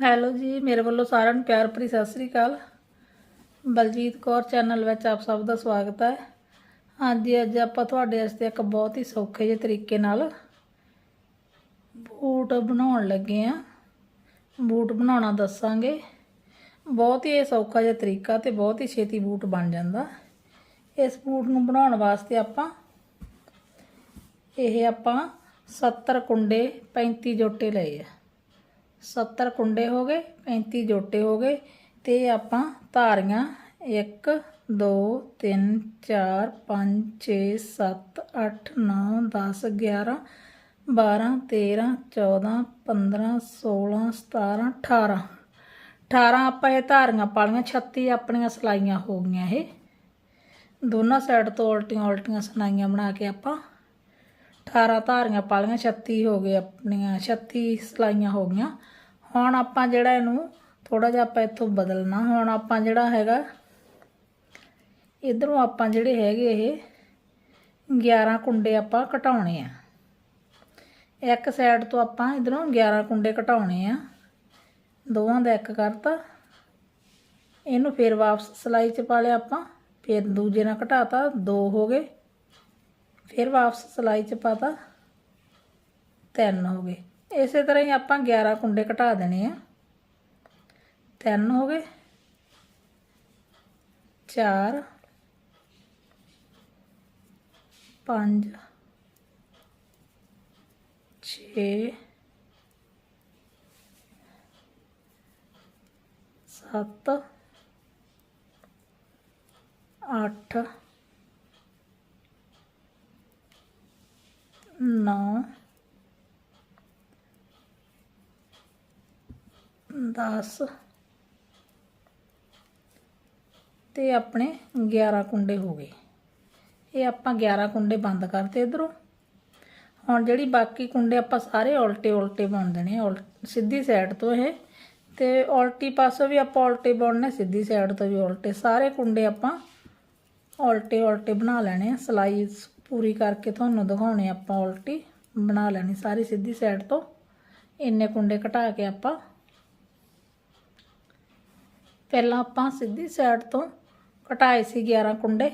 Hello ਜੀ, ਮੇਰੇ ਵੱਲੋਂ ਸਾਰਿਆਂ ਨੂੰ ਪਿਆਰ ਭਰੀ ਸਤਿ ਸ੍ਰੀ ਅਕਾਲ। ਬਲਜੀਤ ਕੌਰ ਚੈਨਲ ਵਿੱਚ ਆਪ ਸਭ ਦਾ ਸਵਾਗਤ ਹੈ। ਹਾਂਜੀ, ਅੱਜ ਆਪਾਂ ਤੁਹਾਡੇ ਵਾਸਤੇ ਇੱਕ ਬਹੁਤ ਹੀ ਸੌਖੇ ਜਿਹੇ ਤਰੀਕੇ ਨਾਲ ਬੂਟ ਬਣਾਉਣ ਲੱਗੇ ਆ ਬੂਟ ਬਣਾਉਣਾ ਦੱਸਾਂਗੇ। ਬਹੁਤ ਹੀ ਸੌਖਾ ਜਿਹਾ ਤਰੀਕਾ ਤੇ ਬਹੁਤ ਹੀ ਛੇਤੀ ਬੂਟ ਬਣ ਜਾਂਦਾ। ਇਸ ਬੂਟ ਨੂੰ ਬਣਾਉਣ ਵਾਸਤੇ ਆਪਾਂ ਇਹ ਆਪਾਂ 70 ਕੁੰਡੇ 35 ਜੋਟੇ ਲਏ ਆ। 70 ਕੁੰਡੇ ਹੋ ਗਏ 35 ਜੋਟੇ ਹੋ ਗਏ ਤੇ ਆਪਾਂ ਧਾਰੀਆਂ 1 2 3 4 5 6 7 8 9 10 11 12 13 14 15 16 17 18 18 ਆਪਾਂ ਇਹ ਧਾਰੀਆਂ ਪਾਲੀਆਂ 36 ਆਪਣੀਆਂ ਸਲਾਈਆਂ ਹੋ ਗਈਆਂ ਇਹ। ਦੋਨਾਂ ਸਾਈਡ ਤੋਂ ਉਲਟੀਆਂ ਉਲਟੀਆਂ ਸਲਾਈਆਂ ਬਣਾ ਕੇ ਆਪਾਂ 18 ਧਾਰੀਆਂ ਪਾ ਪਾਲੀਆਂ 36 ਹੋ ਗਏ ਆਪਣੀਆਂ 36 ਸਲਾਈਆਂ ਹੋ ਗਈਆਂ। ਹੁਣ ਆਪਾਂ ਜਿਹੜਾ ਇਹਨੂੰ ਥੋੜਾ ਜਿਹਾ ਆਪਾਂ ਇੱਥੋਂ ਬਦਲਣਾ। ਹੁਣ ਆਪਾਂ ਜਿਹੜਾ ਹੈਗਾ, ਇਧਰੋਂ ਆਪਾਂ ਜਿਹੜੇ ਹੈਗੇ ਇਹ 11 ਕੁੰਡੇ ਆਪਾਂ ਘਟਾਉਣੇ ਆ। ਇੱਕ ਸਾਈਡ ਤੋਂ ਆਪਾਂ ਇਧਰੋਂ 11 ਕੁੰਡੇ ਘਟਾਉਣੇ ਆ। ਦੋਵਾਂ ਦਾ ਇੱਕ ਕਰਤਾ। ਇਹਨੂੰ ਫਿਰ ਵਾਪਸ ਸਲਾਈ 'ਚ ਪਾ ਲਿਆ ਆਪਾਂ। ਫਿਰ ਦੂਜੇ ਨਾਲ ਘਟਾਤਾ, ਦੋ ਹੋ ਗਏ। ਫਿਰ ਵਾਪਸ ਸਲਾਈ 'ਚ ਪਾਤਾ ਤਿੰਨ ਹੋ ਗਏ। ਇਸੇ ਤਰ੍ਹਾਂ ਹੀ ਆਪਾਂ 11 ਕੁੰਡੇ ਘਟਾ ਦੇਣੇ ਆ। ਤਿੰਨ ਹੋ ਗਏ। 4 5 6 7 8 ਨੌ ਦਸ। ਤੇ ਆਪਣੇ 11 ਕੁੰਡੇ ਹੋ ਗਏ। ਇਹ ਆਪਾਂ 11 ਕੁੰਡੇ ਬੰਦ ਕਰਤੇ ਇਧਰੋਂ। ਹੁਣ ਜਿਹੜੀ ਬਾਕੀ ਕੁੰਡੇ ਆਪਾਂ ਸਾਰੇ ਉਲਟੇ ਉਲਟੇ ਬੁਣ ਦੇਣੇ ਆ ਸਿੱਧੀ ਸਾਈਡ ਤੋਂ ਇਹ। ਤੇ ਉਲਟੀ ਪਾਸੋਂ ਵੀ ਆਪਾਂ ਉਲਟੇ ਬੁਣਨੇ, ਸਿੱਧੀ ਸਾਈਡ ਤੋਂ ਵੀ ਉਲਟੇ। ਸਾਰੇ ਕੁੰਡੇ ਆਪਾਂ ਉਲਟੇ ਉਲਟੇ ਬਣਾ ਲੈਣੇ ਆ ਸਲਾਈ ਪੂਰੀ ਕਰਕੇ ਤੁਹਾਨੂੰ ਦਿਖਾਉਣੇ ਆਪਾਂ ਉਲਟੀ। ਬਣਾ ਲੈਣੀ ਸਾਰੀ ਸਿੱਧੀ ਸਾਈਡ ਤੋਂ। ਇੰਨੇ ਕੁੰਡੇ ਘਟਾ ਕੇ ਆਪਾਂ। ਪਹਿਲਾਂ ਆਪਾਂ ਸਿੱਧੀ ਸਾਈਡ ਤੋਂ ਘਟਾਏ ਸੀ 11 ਕੁੰਡੇ।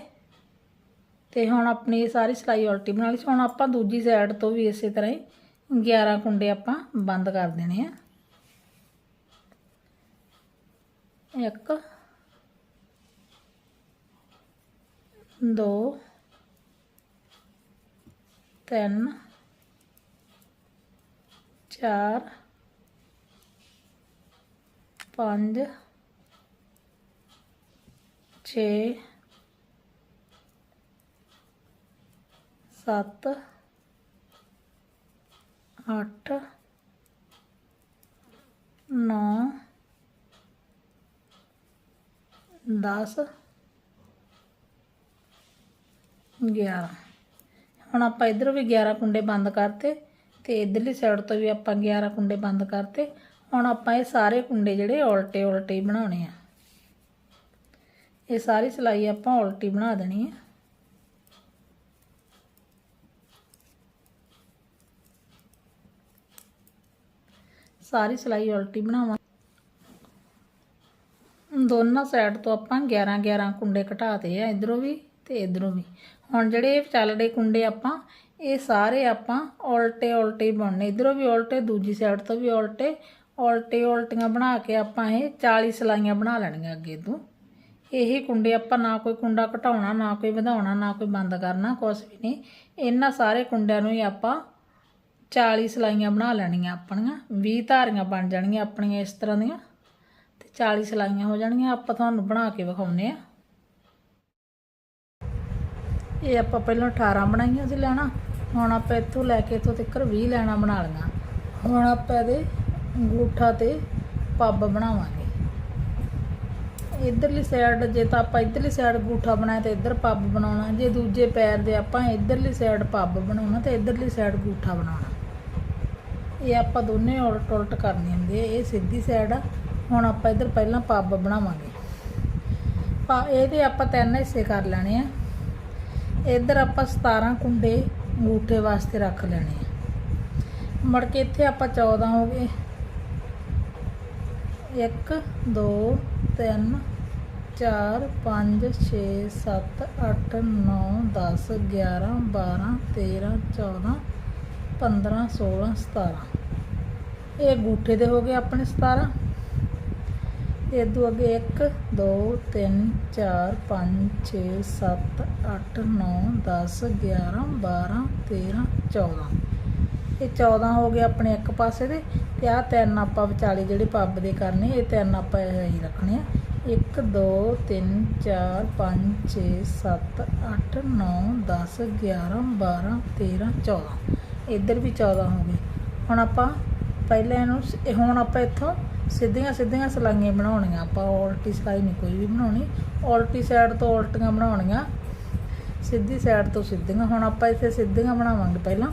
ਤੇ ਹੁਣ ਆਪਣੀ ਇਹ ਸਾਰੀ ਸਿਲਾਈ ਉਲਟੀ ਬਣਾ ਲਈ ਸੀ। ਹੁਣ ਆਪਾਂ ਦੂਜੀ ਸਾਈਡ ਤੋਂ ਵੀ ਇਸੇ ਤਰ੍ਹਾਂ ਹੀ 11 ਕੁੰਡੇ ਆਪਾਂ ਬੰਦ ਕਰ ਦੇਣੇ ਆ। ਇੱਕ, ਦੋ ਤਿੰਨ ਚਾਰ ਪੰਜ ਛੇ ਸੱਤ ਅੱਠ ਨੌ ਦਸ ਗਿਆਰਾਂ। ਹੁਣ ਆਪਾਂ ਇਧਰੋਂ ਵੀ 11 ਕੁੰਡੇ ਬੰਦ ਕਰਤੇ ਤੇ ਇਧਰਲੀ ਸਾਈਡ ਤੋਂ ਵੀ ਆਪਾਂ 11 ਕੁੰਡੇ ਬੰਦ ਕਰਤੇ। ਹੁਣ ਆਪਾਂ ਇਹ ਸਾਰੇ ਕੁੰਡੇ ਜਿਹੜੇ ਉਲਟੇ ਉਲਟੇ ਹੀ ਬਣਾਉਣੇ ਆ। ਇਹ ਸਾਰੀ ਸਿਲਾਈ ਆਪਾਂ ਉਲਟੀ ਬਣਾ ਦੇਣੀ ਹੈ ਸਾਰੀ ਸਿਲਾਈ ਉਲਟੀ ਬਣਾਵਾਂ। ਦੋਨਾਂ ਸਾਈਡ ਤੋਂ ਆਪਾਂ 11 11 ਕੁੰਡੇ ਘਟਾਤੇ ਆ ਇਧਰੋਂ ਵੀ। ਤੇ ਇਧਰੋਂ ਵੀ। ਹੁਣ ਜਿਹੜੇ ਇਹ ਚੱਲਦੇ ਕੁੰਡੇ ਆਪਾਂ, ਇਹ ਸਾਰੇ ਆਪਾਂ ਉਲਟੇ ਉਲਟੇ ਹੀ ਬਣਨੇ। ਇਧਰੋਂ ਵੀ ਉਲਟੇ, ਦੂਜੀ ਸਾਈਡ ਤੋਂ ਵੀ ਉਲਟੇ ਉਲਟੇ ਉਲਟੀਆਂ ਬਣਾ ਕੇ ਆਪਾਂ ਇਹ 40 ਸਲਾਈਆਂ ਬਣਾ ਲੈਣੀਆਂ ਅੱਗੇ ਤੋਂ। ਇਹ ਕੁੰਡੇ ਆਪਾਂ ਨਾ ਕੋਈ ਕੁੰਡਾ ਘਟਾਉਣਾ, ਨਾ ਕੋਈ ਵਧਾਉਣਾ, ਨਾ ਕੋਈ ਬੰਦ ਕਰਨਾ ਕੁਝ ਵੀ ਨਹੀਂ। ਇਹਨਾਂ ਸਾਰੇ ਕੁੰਡਿਆਂ ਨੂੰ ਹੀ ਆਪਾਂ 40 ਸਲਾਈਆਂ ਬਣਾ ਲੈਣੀਆਂ ਆਪਣੀਆਂ। 20 ਧਾਰੀਆਂ ਬਣ ਜਾਣਗੀਆਂ ਆਪਣੀਆਂ ਇਸ ਤਰ੍ਹਾਂ ਦੀਆਂ। ਤੇ 40 ਸਲਾਈਆਂ ਹੋ ਜਾਣਗੀਆਂ ਆਪਾਂ ਤੁਹਾਨੂੰ ਬਣਾ ਕੇ ਵਿਖਾਉਨੇ ਆ ਇਹ ਆਪਾਂ ਪਹਿਲਾਂ 18 ਬਣਾਈਆਂ ਸੀ ਲੈਣਾ, ਹੁਣ ਆਪਾਂ ਇੱਥੋਂ ਲੈ ਕੇ ਇੱਥੋਂ ਤੱਕ 20 ਲੈਣਾ ਬਣਾ ਲਈਆਂ ਹੁਣ ਆਪਾਂ ਇਹਦੇ ਅੰਗੂਠਾ ਤੇ ਪੱਬ ਬਣਾਵਾਂਗੇ। ਇਧਰਲੀ ਸਾਈਡ ਜੇ ਤਾਂ ਆਪਾਂ ਇਧਰਲੀ ਸਾਈਡ ਅੰਗੂਠਾ ਬਣਾਇਆ ਤੇ ਇਧਰ ਪੱਬ ਬਣਾਉਣਾ, ਜੇ ਦੂਜੇ ਪੈਰ ਦੇ ਆਪਾਂ ਇਧਰਲੀ ਸਾਈਡ ਪੱਬ ਬਣਾਉਣਾ ਤੇ ਇਧਰਲੀ ਸਾਈਡ ਅੰਗੂਠਾ ਬਣਾਉਣਾ। ਇਹ ਆਪਾਂ ਦੋਨੇ ਉਲਟ ਉਲਟ ਕਰਨੀ ਹੁੰਦੀ ਹੈ ਇਹ ਸਿੱਧੀ ਸਾਈਡ ਆ, ਹੁਣ ਆਪਾਂ ਇਧਰ ਪਹਿਲਾਂ ਪੱਬ ਬਣਾਵਾਂਗੇ। ਪਾ ਇਹਦੇ ਆਪਾਂ ਤਿੰਨ ਹਿੱਸੇ ਕਰ ਲੈਣੇ ਆ। ਇੱਧਰ ਆਪਾਂ 17 ਕੁੰਡੇ ਅੰਗੂਠੇ ਵਾਸਤੇ ਰੱਖ ਲੈਣੇ ਆ। ਮੁੜ ਕੇ ਇੱਥੇ ਆਪਾਂ 14 ਹੋ ਗਏ। 1 2 3 4 5 6 7 8 9 10 11 12 13 14 15 16 17 ਇਹ ਅੰਗੂਠੇ ਦੇ ਹੋ ਗਏ ਆਪਣੇ 17 ਤੇ ਇਦੋਂ ਅੱਗੇ 1 2 3 4 5 6 7 8 9 10 11 12 13 14 ਇਹ 14 ਹੋ ਗਏ ਆਪਣੇ ਇੱਕ ਪਾਸੇ ਦੇ ਤੇ ਆਹ ਤਿੰਨ ਆਪਾਂ ਵਿਚਾਲੇ ਜਿਹੜੇ ਪੱਬ ਦੇ ਕਰਨੇ, ਇਹ ਤਿੰਨ ਆਪਾਂ ਇਹ ਹੀ ਰੱਖਣੇ ਆ। 1 2 3 4 5 6 7 8 9 10 11 12 13 14 ਇੱਧਰ ਵੀ 14 ਹੋ ਗਏ। ਹੁਣ ਆਪਾਂ ਪਹਿਲਾਂ ਇਹਨੂੰ ਹੁਣ ਆਪਾਂ ਇੱਥੋਂ ਸਿੱਧੀਆਂ ਸਿੱਧੀਆਂ ਸਲਾਈਆਂ ਬਣਾਉਣੀਆਂ, ਆਪਾਂ ਉਲਟੀ ਸਲਾਈ ਨਹੀਂ ਕੋਈ ਵੀ ਬਣਾਉਣੀ, ਉਲਟੀ ਸਾਈਡ ਤੋਂ ਉਲਟੀਆਂ ਬਣਾਉਣੀਆਂ, ਸਿੱਧੀ ਸਾਈਡ ਤੋਂ ਸਿੱਧੀਆਂ, ਹੁਣ ਆਪਾਂ ਇੱਥੇ ਸਿੱਧੀਆਂ ਬਣਾਵਾਂਗੇ ਪਹਿਲਾਂ।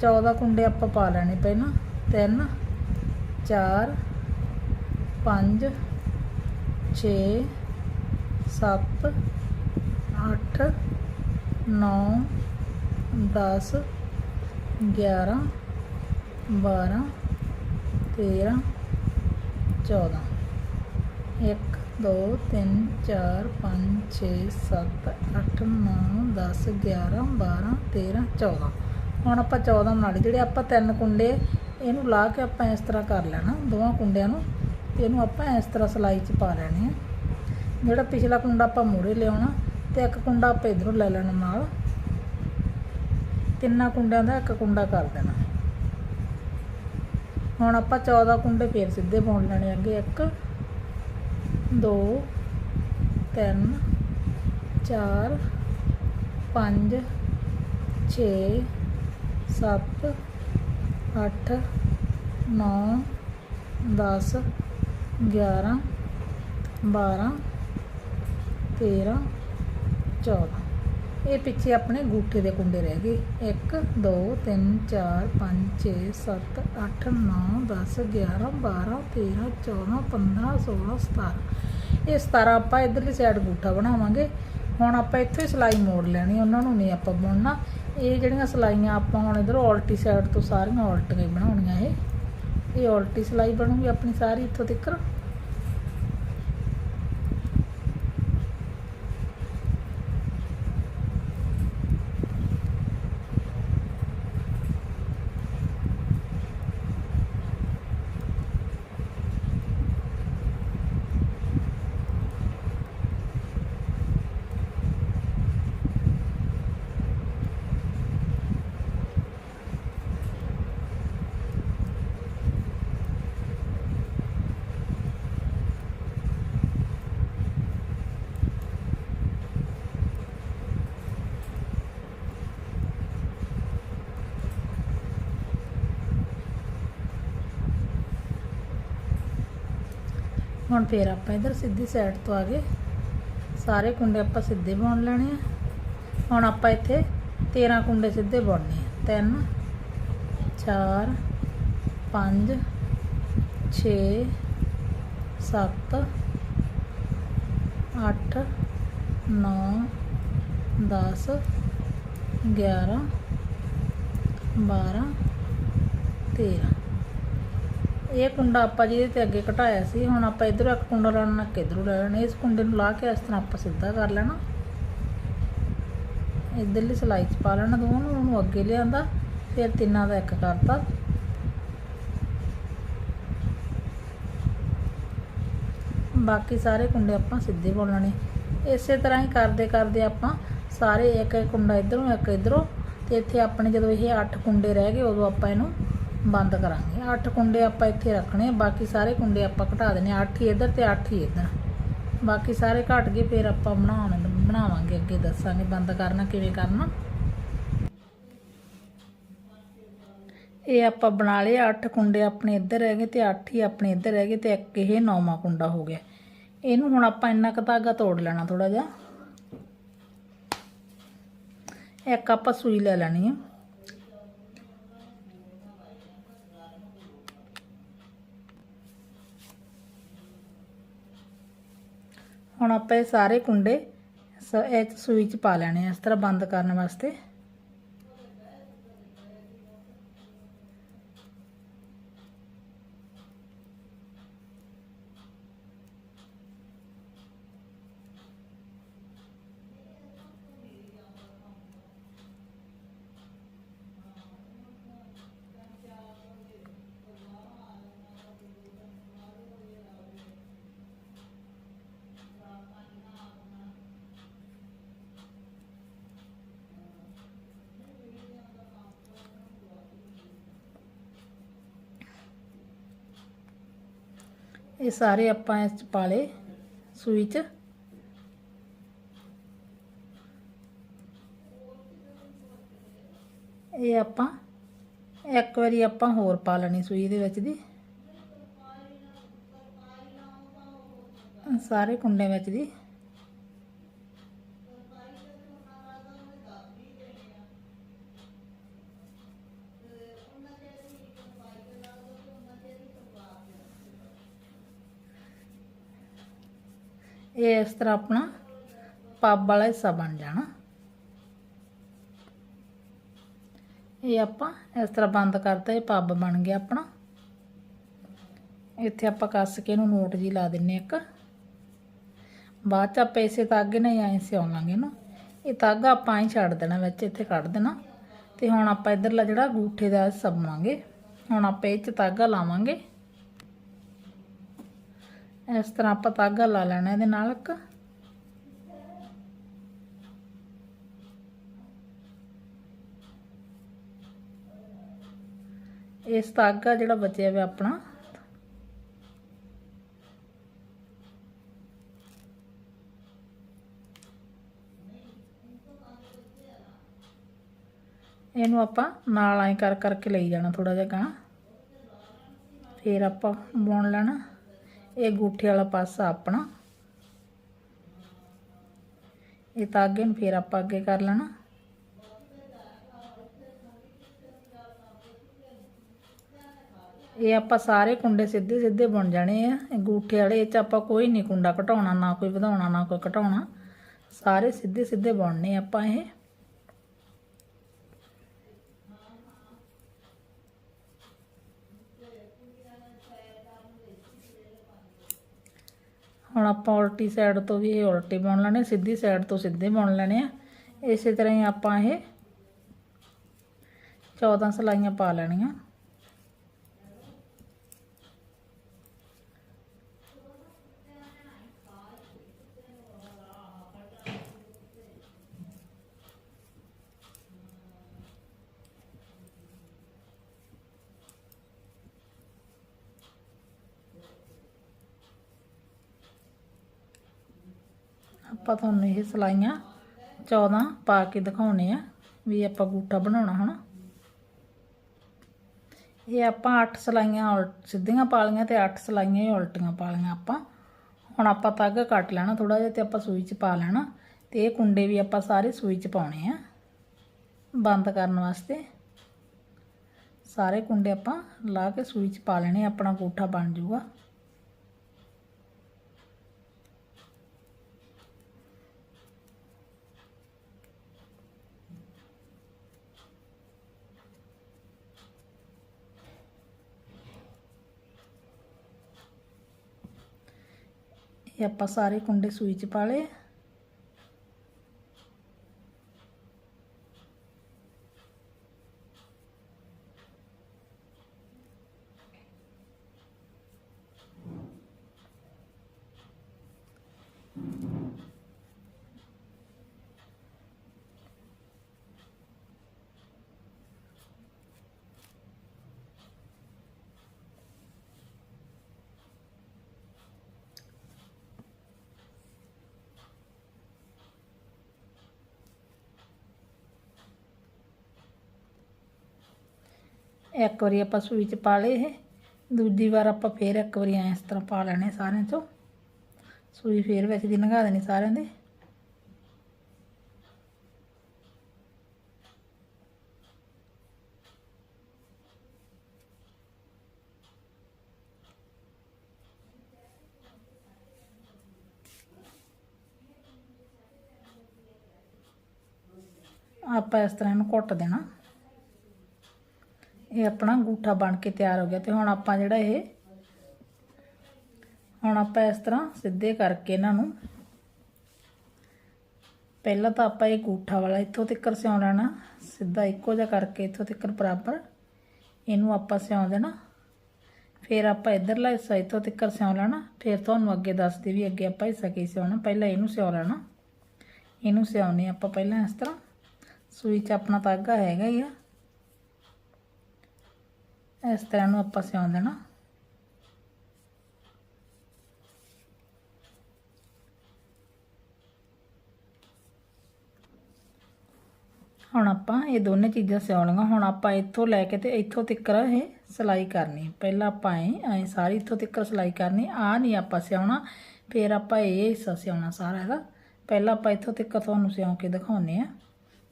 14 ਕੁੰਡੇ ਆਪਾਂ ਪਾ ਲੈਣੇ ਪਹਿਲਾਂ 3 4 5 6 7 8 9 10 11 12 13 14 1 2 3 4 5 6 7 8 9 10 11 12 13 14 ਹੁਣ ਆਪਾਂ 14 ਬਣਾ ਲਏ ਜਿਹੜੇ ਆਪਾਂ ਤਿੰਨ ਕੁੰਡੇ, ਇਹਨੂੰ ਲਾ ਕੇ ਆਪਾਂ ਇਸ ਤਰ੍ਹਾਂ ਕਰ ਲੈਣਾ, ਦੋਵਾਂ ਕੁੰਡਿਆਂ ਨੂੰ। ਤੇ ਇਹਨੂੰ ਆਪਾਂ ਇਸ ਤਰ੍ਹਾਂ ਸਲਾਈ 'ਚ ਪਾ ਲੈਣੇ ਆ। ਜਿਹੜਾ ਪਿਛਲਾ ਕੁੰਡਾ ਆਪਾਂ ਮੂਰੇ ਲਿਆਉਣਾ ਤੇ ਇੱਕ ਕੁੰਡਾ ਆਪਾਂ ਇਧਰੋਂ ਲੈ ਲੈਣਾ ਨਾਲ। ਤਿੰਨਾਂ ਕੁੰਡਿਆਂ ਦਾ ਇੱਕ ਕੁੰਡਾ ਕਰ ਦੇਣਾ। ਹੁਣ ਆਪਾਂ 14 ਕੁੰਡੇ ਫੇਰ ਸਿੱਧੇ ਪਾਉਣ ਲੈਣੇ ਅੱਗੇ 1 2 3 4 5 6 7 8 9 10 11 12 13 14 ਇਹ ਪਿੱਛੇ ਆਪਣੇ ਗੂਠੇ ਦੇ ਕੁੰਡੇ ਰਹਿ ਗਏ। 1 2 3 4 5 6 7 8 9 10 11 12 13 14 15 16 17 ਇਹ 17 ਆਪਾਂ ਇਧਰਲੀ ਸਾਈਡ ਗੂਠਾ ਬਣਾਵਾਂਗੇ। ਹੁਣ ਆਪਾਂ ਇੱਥੇ ਸਿਲਾਈ ਮੋੜ ਲੈਣੀ, ਉਹਨਾਂ ਨੂੰ ਨਹੀਂ ਆਪਾਂ ਬੁਣਨਾ ਇਹ ਜਿਹੜੀਆਂ ਸਲਾਈਆਂ ਆਪਾਂ ਹੁਣ ਇਧਰ ਉਲਟੀ ਸਾਈਡ ਤੋਂ ਸਾਰੀਆਂ ਉਲਟੀਆਂ ਹੀ ਬਣਾਉਣੀਆਂ ਇਹ। ਇਹ ਉਲਟੀ ਸਿਲਾਈ ਬਣੂਗੀ ਆਪਣੀ ਸਾਰੀ ਇੱਥੋਂ ਤੱਕ ਹੁਣ ਫੇਰ ਆਪਾਂ ਇਧਰ ਸਿੱਧੀ ਸਾਈਡ ਤੋਂ ਆ ਗਏ। ਸਾਰੇ ਕੁੰਡੇ ਆਪਾਂ ਸਿੱਧੇ ਬੁਣ ਲੈਣੇ ਆ। ਹੁਣ ਆਪਾਂ ਇੱਥੇ 13 ਕੁੰਡੇ ਸਿੱਧੇ ਬੁਣਨੇ ਆ। 3 4 5 6 7 8 9 10 11 12 13 ਇਹ ਕੁੰਡਾ ਆਪਾਂ ਜਿਹਦੇ ਤੇ ਅੱਗੇ ਘਟਾਇਆ ਸੀ, ਹੁਣ ਆਪਾਂ ਇਧਰੋਂ ਇੱਕ ਕੁੰਡਾ ਲਾਣਾ ਇੱਕ ਇਧਰੋਂ ਲੈ ਲੈਣਾ। ਇਸ ਕੁੰਡੇ ਨੂੰ ਲਾ ਕੇ ਇਸ ਤਰ੍ਹਾਂ ਆਪਾਂ ਸਿੱਧਾ ਕਰ ਲੈਣਾ। ਇਧਰਲੀ ਸਲਾਈ 'ਚ ਪਾ ਲੈਣਾ ਦੋਵਾਂ ਨੂੰ, ਉਹਨੂੰ ਅੱਗੇ ਲਿਆਂਦਾ, ਫਿਰ ਤਿੰਨਾਂ ਦਾ ਇੱਕ ਕਰਤਾ। ਬਾਕੀ ਸਾਰੇ ਕੁੰਡੇ ਆਪਾਂ ਸਿੱਧੇ ਬੋਲਣੇ ਇਸੇ ਤਰ੍ਹਾਂ ਹੀ ਕਰਦੇ ਕਰਦੇ ਆਪਾਂ ਸਾਰੇ ਇੱਕ ਇੱਕ ਕੁੰਡਾ ਇਧਰੋਂ, ਇੱਕ ਇਧਰੋਂ। ਤੇ ਇੱਥੇ ਆਪਣੇ ਜਦੋਂ ਇਹ 8 ਕੁੰਡੇ ਰਹਿ ਗਏ, ਉਦੋਂ ਆਪਾਂ ਇਹਨੂੰ ਬੰਦ ਕਰਾਂਗੇ। 8 ਕੁੰਡੇ ਆਪਾਂ ਇੱਥੇ ਰੱਖਣੇ, ਬਾਕੀ ਸਾਰੇ ਕੁੰਡੇ ਆਪਾਂ ਘਟਾ ਦੇਣੇ 8 ਹੀ ਇੱਧਰ ਤੇ 8 ਹੀ ਇੱਧਰ। ਬਾਕੀ ਸਾਰੇ ਘਟ ਗਏ, ਫਿਰ ਆਪਾਂ ਬਣਾਉਣ ਬਣਾਵਾਂਗੇ, ਅੱਗੇ ਦੱਸਾਂਗੇ ਬੰਦ ਕਰਨਾ, ਕਿਵੇਂ ਕਰਨਾ। ਇਹ ਆਪਾਂ ਬਣਾ ਲਏ 8 ਕੁੰਡੇ ਆਪਣੇ ਇੱਧਰ ਰਹਿ ਗਏ ਤੇ 8 ਹੀ ਆਪਣੇ ਇੱਧਰ ਰਹਿ ਗਏ ਤੇ ਇੱਕ ਇਹ ਨੌਵਾਂ ਕੁੰਡਾ ਹੋ ਗਿਆ। ਇਹਨੂੰ ਹੁਣ ਆਪਾਂ ਇੰਨਾ ਕੁ ਧਾਗਾ ਤੋੜ ਲੈਣਾ ਥੋੜਾ ਜਿਹਾ। ਇੱਕ ਆਪਾਂ ਸੂਈ ਲੈ ਲੈਣੀ ਆ। ਹੁਣ ਆਪਾਂ ਇਹ ਸਾਰੇ ਕੁੰਡੇ ਸ- ਇਹ 'ਚ ਸੂਈ ਚ ਪਾ ਲੈਣੇ ਆ, ਇਸ ਤਰ੍ਹਾਂ ਬੰਦ ਕਰਨ ਵਾਸਤੇ। ਇਹ ਸਾਰੇ ਆਪਾਂ ਇਸ ਚ ਪਾ ਲਏ ਸੂਈ ਚ। ਇਹ ਆਪਾਂ ਇੱਕ ਵਾਰੀ ਆਪਾਂ ਹੋਰ ਪਾ ਲੈਣੀ ਸੂਈ ਦੇ ਵਿੱਚ ਦੀ। ਸਾਰੇ ਕੁੰਡੇ ਵਿੱਚ ਦੀ। ਇਹ ਇਸ ਤਰ੍ਹਾਂ ਆਪਣਾ ਪੱਬ ਵਾਲਾ ਹਿੱਸਾ ਬਣ ਜਾਣਾ। ਇਹ ਆਪਾਂ ਇਸ ਤਰ੍ਹਾਂ ਬੰਦ ਕਰਤਾ, ਇਹ ਪੱਬ ਬਣ ਗਿਆ ਆਪਣਾ। ਇੱਥੇ ਆਪਾਂ ਕੱਸ ਕੇ ਇਹਨੂੰ ਨੋਟ ਜੀ ਲਾ ਦਿੰਨੇ ਇੱਕ। ਬਾਅਦ ਚ ਆਪਾਂ ਇਸੇ ਤਾਗੇ ਨਾਲ ਐਂ ਸਿਉਂ ਲਾਂਗੇ ਨਾ ਇਹ ਤਾਗਾ ਆਪਾਂ ਐਂ ਛੱਡ ਦੇਣਾ ਵਿੱਚ, ਇੱਥੇ ਕੱਢ ਦੇਣਾ। ਤੇ ਹੁਣ ਆਪਾਂ ਇਧਰਲਾ ਜਿਹੜਾ ਗੂਠੇ ਦਾ ਹਿੱਸਾ ਬਣਾਵਾਂਗੇ। ਹੁਣ ਆਪਾਂ ਇਹ ਚ ਤਾਗਾ ਲਾਵਾਂਗੇ। ਇਸ ਤਰ੍ਹਾਂ ਆਪਾਂ ਤਾਗਾ ਲਾ ਲੈਣਾ ਇਹਦੇ ਨਾਲ ਇੱਕ। ਇਸ ਤਾਗਾ ਜਿਹੜਾ ਬਚਿਆ ਹੋਇਆ ਆਪਣਾ। ਇਹਨੂੰ ਆਪਾਂ ਨਾਲ ਐਂ ਕਰ ਕਰਕੇ ਲਈ ਜਾਣਾ ਥੋੜਾ ਜਿਹਾ ਗਾਂ ਫਿਰ ਆਪਾਂ ਬੁਣ ਲੈਣਾ। ਇਹ ਗੂਠੇ ਵਾਲਾ ਪਾਸਾ ਆਪਣਾ। ਇਹ ਤਾਗੇ ਨੂੰ ਫਿਰ ਆਪਾਂ ਅੱਗੇ ਕਰ ਲੈਣਾ। ਇਹ ਆਪਾਂ ਸਾਰੇ ਕੁੰਡੇ ਸਿੱਧੇ ਸਿੱਧੇ ਬਣ ਜਾਣੇ ਆ। ਇਹ ਗੂਠੇ ਵਾਲੇ ਇਹ ਚ ਆਪਾਂ ਕੋਈ ਨਹੀਂ ਕੁੰਡਾ ਘਟਾਉਣਾ, ਨਾ ਕੋਈ ਵਧਾਉਣਾ, ਨਾ ਕੋਈ ਘਟਾਉਣਾ। ਸਾਰੇ ਸਿੱਧੇ ਸਿੱਧੇ ਬਣਨੇ ਆਪਾਂ ਇਹ। ਹੁਣ ਆਪਾਂ ਉਲਟੀ ਸਾਈਡ ਤੋਂ ਵੀ ਇਹ ਉਲਟੇ ਬੁਣ ਲੈਣੇ, ਸਿੱਧੀ ਸਾਈਡ ਤੋਂ ਸਿੱਧੇ ਬੁਣ ਲੈਣੇ ਆ। ਇਸੇ ਤਰ੍ਹਾਂ ਹੀ ਆਪਾਂ ਇਹ 14 ਸਲਾਈਆਂ ਪਾ ਲੈਣੀਆਂ। ਆਪਾਂ ਤੁਹਾਨੂੰ ਇਹ ਸਲਾਈਆਂ 14 ਪਾ ਕੇ ਦਿਖਾਉਣੇ ਆ ਵੀ ਆਪਾਂ ਗੂਠਾ ਬਣਾਉਣਾ ਹਨਾ। ਇਹ ਆਪਾਂ 8 ਸਲਾਈਆਂ ਉਲ- ਸਿੱਧੀਆਂ ਪਾ ਲਈਆਂ ਤੇ 8 ਸਲਾਈਆਂ ਹੀ ਉਲਟੀਆਂ ਪਾ ਲਈਆਂ ਆਪਾਂ। ਹੁਣ ਆਪਾਂ ਤੱਗ ਕੱਟ ਲੈਣਾ ਥੋੜਾ ਜਿਹਾ ਤੇ ਆਪਾਂ ਸੂਈ 'ਚ ਪਾ ਲੈਣਾ ਤੇ ਇਹ ਕੁੰਡੇ ਵੀ ਆਪਾਂ ਸਾਰੇ ਸੂਈ 'ਚ ਪਾਉਣੇ ਆ ਬੰਦ ਕਰਨ ਵਾਸਤੇ। ਸਾਰੇ ਕੁੰਡੇ ਆਪਾਂ ਲਾ ਕੇ ਸੂਈ 'ਚ ਪਾ ਲੈਣੇ ਆਪਣਾ ਗੂਠਾ ਬਣ ਜਾਊਗਾ। ਇਹ ਆਪਾਂ ਸਾਰੇ ਕੁੰਡੇ ਸੂਈ 'ਚ ਪਾ ਲਏ। ਇੱਕ ਵਾਰੀ ਆਪਾਂ ਸੂਈ 'ਚ ਪਾ ਲਏ ਇਹ। ਦੂਜੀ ਵਾਰ ਆਪਾਂ ਫੇਰ ਇੱਕ ਵਾਰੀ ਐਂ ਇਸ ਤਰ੍ਹਾਂ ਪਾ ਲੈਣੇ ਸਾਰਿਆਂ 'ਚੋਂ। ਸੂਈ ਫੇਰ ਵਿੱਚ ਦੀ ਲੰਘਾ ਦੇਣੀ ਸਾਰਿਆਂ ਦੇ। ਆਪਾਂ ਇਸ ਤਰ੍ਹਾਂ ਇਹਨੂੰ ਘੁੱਟ ਦੇਣਾ। ਇਹ ਆਪਣਾ ਅੰਗੂਠਾ ਬਣ ਕੇ ਤਿਆਰ ਹੋ ਗਿਆ ਤੇ ਹੁਣ ਆਪਾਂ ਜਿਹੜਾ ਇਹ, ਹੁਣ ਆਪਾਂ ਇਸ ਤਰ੍ਹਾਂ ਸਿੱਧੇ ਕਰਕੇ ਇਹਨਾਂ ਨੂੰ, ਪਹਿਲਾਂ ਤਾਂ ਆਪਾਂ ਇਹ ਗੂਠਾ ਵਾਲਾ ਇੱਥੋਂ ਤੱਕ ਸਿਉਂ ਲੈਣਾ, ਸਿੱਧਾ ਇੱਕੋ ਜਿਹਾ ਕਰਕੇ ਇੱਥੋਂ ਤੱਕ ਬਰਾਬਰ, ਇਹਨੂੰ ਆਪਾਂ ਸਿਉਂ ਦੇਣਾ, ਫਿਰ ਆਪਾਂ ਇਧਰਲਾ ਹਿੱਸਾ ਇੱਥੋਂ ਤੱਕ ਸਿਉਂ ਲੈਣਾ, ਫਿਰ ਤੁਹਾਨੂੰ ਅੱਗੇ ਦੱਸਦੇ ਵੀ ਅੱਗੇ ਆਪਾਂ ਹਿੱਸਾ ਕੀ ਸਿਉਣਾ, ਪਹਿਲਾਂ ਇਹਨੂੰ ਸਿਉਂ ਲੈਣਾ, ਇਹਨੂੰ ਸਿਉਣੇ ਆਪਾਂ ਪਹਿਲਾਂ ਇਸ ਤਰ੍ਹਾਂ, ਸੂਈ 'ਚ ਆਪਣਾ ਤਾਗਾ ਹੈਗਾ ਹੀ ਆ ਇਸ ਤਰ੍ਹਾਂ ਨੂੰ ਆਪਾਂ ਸਿਉਂ ਦੇਣਾ। ਹੁਣ ਆਪਾਂ ਇਹ ਦੋਨੇ ਚੀਜ਼ਾਂ ਸਿਉਣੀਆਂ। ਹੁਣ ਆਪਾਂ ਇੱਥੋਂ ਲੈ ਕੇ ਤੇ ਇੱਥੋਂ ਤੱਕ ਇਹ ਸਿਲਾਈ ਕਰਨੀ। ਪਹਿਲਾਂ ਆਪਾਂ ਐ ਐ ਸਾਰੀ ਇੱਥੋਂ ਤੱਕ ਸਿਲਾਈ ਕਰਨੀ। ਆ ਨਹੀਂ ਆਪਾਂ ਸਿਉਣਾ। ਫਿਰ ਆਪਾਂ ਇਹ ਹਿੱਸਾ ਸਿਉਣਾ ਸਾਰਾ ਇਹਦਾ। ਪਹਿਲਾਂ ਆਪਾਂ ਇੱਥੋਂ ਤੱਕ ਤੁਹਾਨੂੰ ਸਿਉਂ ਕੇ ਦਿਖਾਉਨੇ ਆ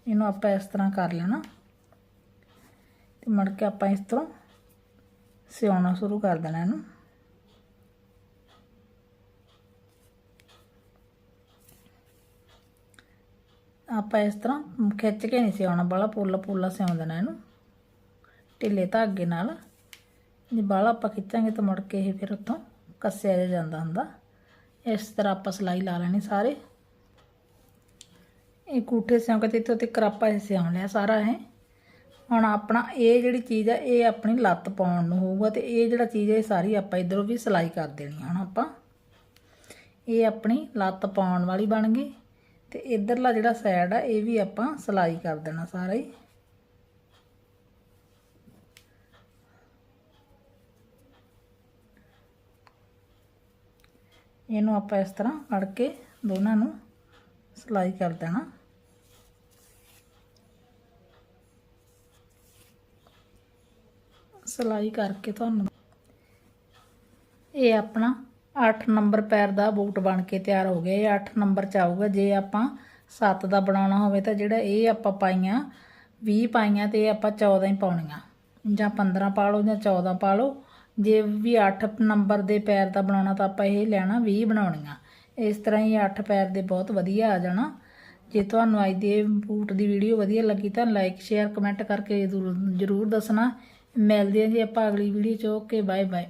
ਇਹਨੂੰ ਆਪਾਂ ਇਸ ਤਰ੍ਹਾਂ ਕਰ ਲੈਣਾ। ਤੇ ਮੜ ਕੇ ਆਪਾਂ ਇਸ ਤੋਂ ਸਿਉਣਾ ਸ਼ੁਰੂ ਕਰ ਦੇਣਾ ਇਹਨੂੰ। ਆਪਾਂ ਇਸ ਤਰ੍ਹਾਂ ਖਿੱਚ ਕੇ ਨਹੀਂ ਸਿਉਣਾ ਬਾਲਾ ਪੋਲਾ ਪੋਲਾ ਸਿਉਂ ਦੇਣਾ ਇਹਨੂੰ। ਢਿੱਲੇ ਧਾਗੇ ਨਾਲ। ਜੇ ਬਾਲਾ ਆਪਾਂ ਖਿੱਚਾਂਗੇ ਤਾਂ ਮੁੜ ਕੇ ਇਹ ਫਿਰ ਉੱਥੋਂ ਕੱਸਿਆ ਜਾਂਦਾ ਹੁੰਦਾ। ਇਸ ਤਰ੍ਹਾਂ ਆਪਾਂ ਸਲਾਈ ਲਾ ਲੈਣੀ ਸਾਰੇ। ਇਹ ਕੂਠੇ ਸਿਉਂ ਕੇ ਤੇ ਇੱਥੋਂ ਤੱਕ ਆਪਾਂ ਇਹ ਸਿਉਂ ਲਿਆ ਸਾਰਾ ਇਹ। ਹੁਣ ਆਪਣਾ ਇਹ ਜਿਹੜੀ ਚੀਜ਼ ਆ, ਇਹ ਆਪਣੀ ਲੱਤ ਪਾਉਣ ਨੂੰ ਹੋਊਗਾ ਤੇ ਇਹ ਜਿਹੜਾ ਚੀਜ਼ ਹੈ ਇਹ ਸਾਰੀ ਆਪਾਂ ਇਧਰੋਂ ਵੀ ਸਿਲਾਈ ਕਰ ਦੇਣੀ ਆ, ਹੁਣ ਆਪਾਂ। ਇਹ ਆਪਣੀ ਲੱਤ ਪਾਉਣ ਵਾਲੀ ਬਣ ਗਈ ਤੇ ਇਧਰਲਾ ਜਿਹੜਾ ਸਾਈਡ ਆ, ਇਹ ਵੀ ਆਪਾਂ ਸਿਲਾਈ ਕਰ ਦੇਣਾ ਸਾਰਾ ਹੀ। ਇਹਨੂੰ ਆਪਾਂ ਇਸ ਤਰ੍ਹਾਂ ਫੜ ਕੇ ਦੋਨਾਂ ਨੂੰ ਸਿਲਾਈ ਕਰ ਦੇਣਾ। ਸਿਲਾਈ ਕਰਕੇ ਤੁਹਾਨੂੰ। ਇਹ ਆਪਣਾ 8 ਨੰਬਰ ਪੈਰ ਦਾ ਬੂਟ ਬਣ ਕੇ ਤਿਆਰ ਹੋ ਗਿਆ। ਇਹ 8 ਨੰਬਰ ਚ ਆਊਗਾ। ਜੇ ਆਪਾਂ 7 ਦਾ ਬਣਾਉਣਾ ਹੋਵੇ ਤਾਂ ਜਿਹੜਾ ਇਹ ਆਪਾਂ ਪਾਈਆਂ 20 ਪਾਈਆਂ ਤੇ ਇਹ ਆਪਾਂ 14 ਹੀ ਪਾਉਣੀਆਂ। ਜਾਂ 15 ਪਾ ਲਓ ਜਾਂ 14 ਪਾ ਲਓ। ਜੇ ਵੀ 8 ਨੰਬਰ ਦੇ ਪੈਰ ਦਾ ਬਣਾਉਣਾ ਤਾਂ ਆਪਾਂ ਇਹ ਲੈਣਾ 20 ਬਣਾਉਣੀਆਂ। ਇਸ ਤਰ੍ਹਾਂ ਹੀ 8 ਪੈਰ ਦੇ ਬਹੁਤ ਵਧੀਆ ਆ ਜਾਣਾ। ਜੇ ਤੁਹਾਨੂੰ ਅੱਜ ਦੇ ਬੂਟ ਦੀ ਵੀਡੀਓ ਵਧੀਆ ਲੱਗੀ ਤਾਂ ਲਾਈਕ, ਸ਼ੇਅਰ, ਕਮੈਂਟ ਕਰਕੇ ਜ਼ਰੂਰ ਜ਼ਰੂਰ ਦੱਸਣਾ। ਮਿਲਦੇ ਹਾਂ ਜੀ ਆਪਾਂ ਅਗਲੀ ਵੀਡੀਓ 'ਚ ਓਕੇ ਬਾਏ ਬਾਏ